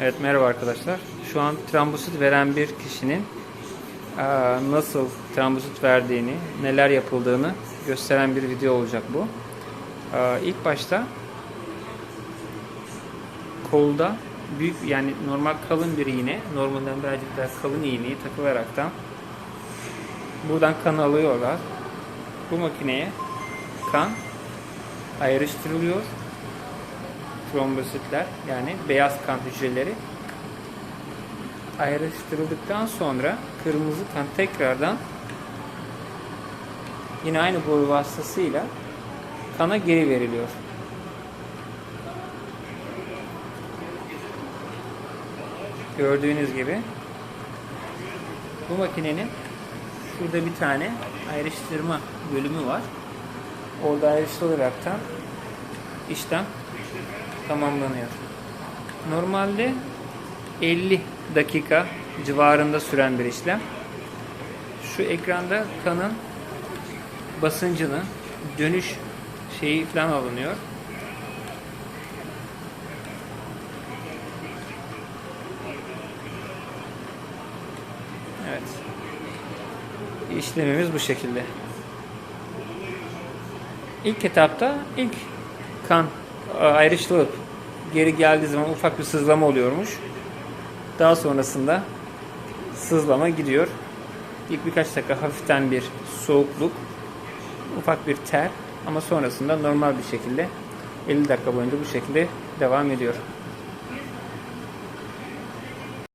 Evet merhaba arkadaşlar. Şu an trombosit veren bir kişinin nasıl trombosit verdiğini, neler yapıldığını gösteren bir video olacak bu. İlk başta kolda büyük yani normal kalın bir iğne, normalden birazcık daha kalın iğneyi takılaraktan buradan kan alıyorlar. Bu makineye kan ayrıştırılıyor trombositler yani beyaz kan hücreleri ayrıştırıldıktan sonra kırmızı kan tekrardan yine aynı boru vasıtasıyla kana geri veriliyor. Gördüğünüz gibi bu makinenin şurada bir tane ayrıştırma bölümü var. Orada ayrıştırılaraktan işlem tamamlanıyor. Normalde 50 dakika civarında süren bir işlem. Şu ekranda kanın basıncını, dönüş şeyi falan alınıyor. Evet. İşlemimiz bu şekilde. İlk etapta ilk kan ayrıştırılıp geri geldiği zaman ufak bir sızlama oluyormuş. Daha sonrasında sızlama gidiyor. İlk birkaç dakika hafiften bir soğukluk, ufak bir ter ama sonrasında normal bir şekilde 50 dakika boyunca bu şekilde devam ediyor.